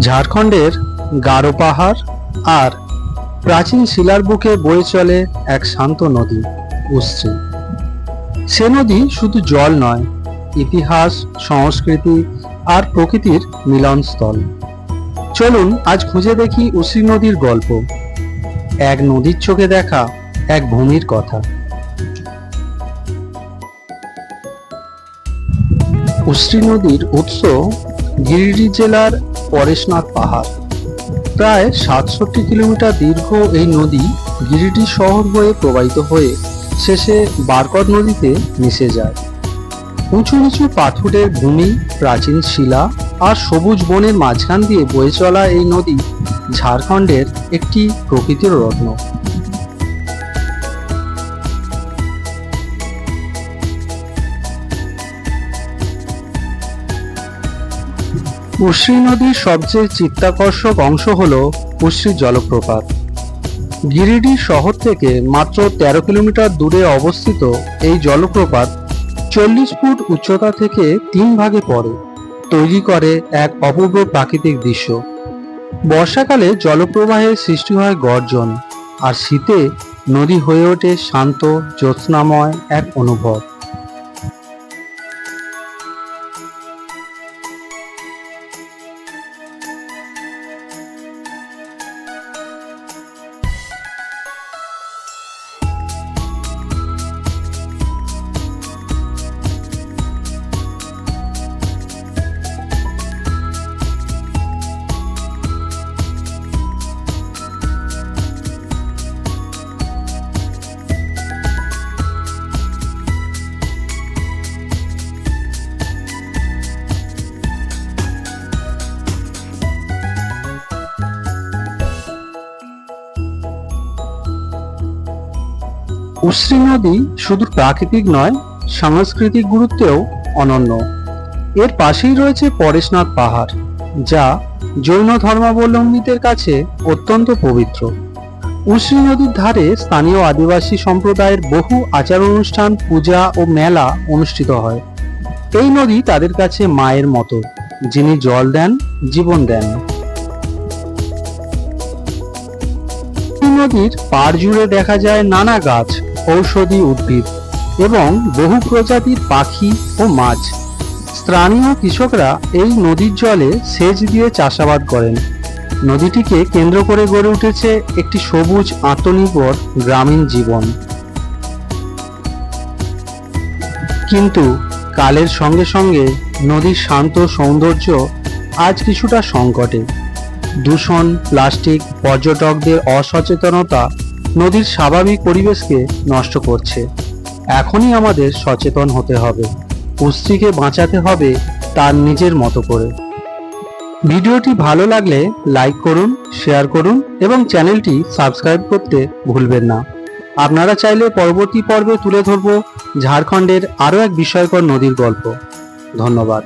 ঝাড়খণ্ডের গারো পাহাড় আর প্রাচীন শিলার বুকে বয়ে চলে এক শান্ত নদী, উশ্রী। সে নদী শুধু জল নয়, ইতিহাস, সংস্কৃতি আর প্রকৃতির মিলনস্থল। চলুন আজ খুঁজে দেখি উশ্রী নদীর গল্প। এক নদীর চোখে দেখা এক ভূমির কথা। উশ্রী নদীর উৎস গিরিডি জেলার পরেশনাথ পাহাড়। প্রায় সাতষট্টি কিলোমিটার দীর্ঘ এই নদী গিরিটি শহর হয়ে প্রবাহিত হয়ে শেষে বারকট নদীতে মিশে যায়। উঁচু নিচু পাথুরের ভূমি, প্রাচীন শিলা আর সবুজ বনের মাঝখান দিয়ে বয়ে চলা এই নদী ঝাড়খণ্ডের একটি প্রকৃতির রত্ন। উশ্রী নদীর সবচেয়ে চিত্তাকর্ষক অংশ হল উশ্রী জলপ্রপাত। গিরিডি শহর থেকে মাত্র তেরো কিলোমিটার দূরে অবস্থিত এই জলপ্রপাত চল্লিশ ফুট উচ্চতা থেকে তিন ভাগে পড়ে, তৈরি করে এক অপূর্ব প্রাকৃতিক দৃশ্য। বর্ষাকালে জলপ্রবাহের সৃষ্টি হয় গর্জন, আর শীতে নদী হয়ে ওঠে শান্ত, জ্যোৎস্নাময় এক অনুভব। উশ্রী নদী শুধু প্রাকৃতিক নয়, সাংস্কৃতিক গুরুত্বেও অনন্য। এর পাশেই রয়েছে পরেশনাথ পাহাড়, যা জৈন ধর্মাবলম্বীদের কাছে অত্যন্ত পবিত্র। উশ্রী নদীর ধারে স্থানীয় আদিবাসী সম্প্রদায়ের বহু আচার অনুষ্ঠান পূজা ও মেলা অনুষ্ঠিত হয়। এই নদী তাদের কাছে মায়ের মতো, যিনি জল দেন, জীবন দেন। নদীর পাড় জুড়ে দেখা যায় নানা গাছ ঔষধি উদ্ভিদ এবং বহু প্রজাতির পাখি ও মাছ। স্থানীয় কৃষকরা এই নদীর জলে সেচ দিয়ে চাষাবাদ করেন। নদীটিকে কেন্দ্র করে গড়ে উঠেছে একটি সবুজ আত্মনির্ভর গ্রামীণ জীবন। কিন্তু কালের সঙ্গে সঙ্গে নদীর শান্ত সৌন্দর্য আজ কিছুটা সংকটে। দূষণ, প্লাস্টিক, পর্যটকদের অসচেতনতা নদীর স্বাভাবিক পরিবেশকে নষ্ট করছে। এখনই আমাদের সচেতন হতে হবে। পুষ্টিকে বাঁচাতে হবে তার নিজের মতো করে। ভিডিওটি ভালো লাগলে লাইক করুন, শেয়ার করুন এবং চ্যানেলটি সাবস্ক্রাইব করতে ভুলবেন না। আপনারা চাইলে পরবর্তী পর্বে তুলে ধরব ঝাড়খণ্ডের আরও এক বিষয়কর নদীর গল্প। ধন্যবাদ।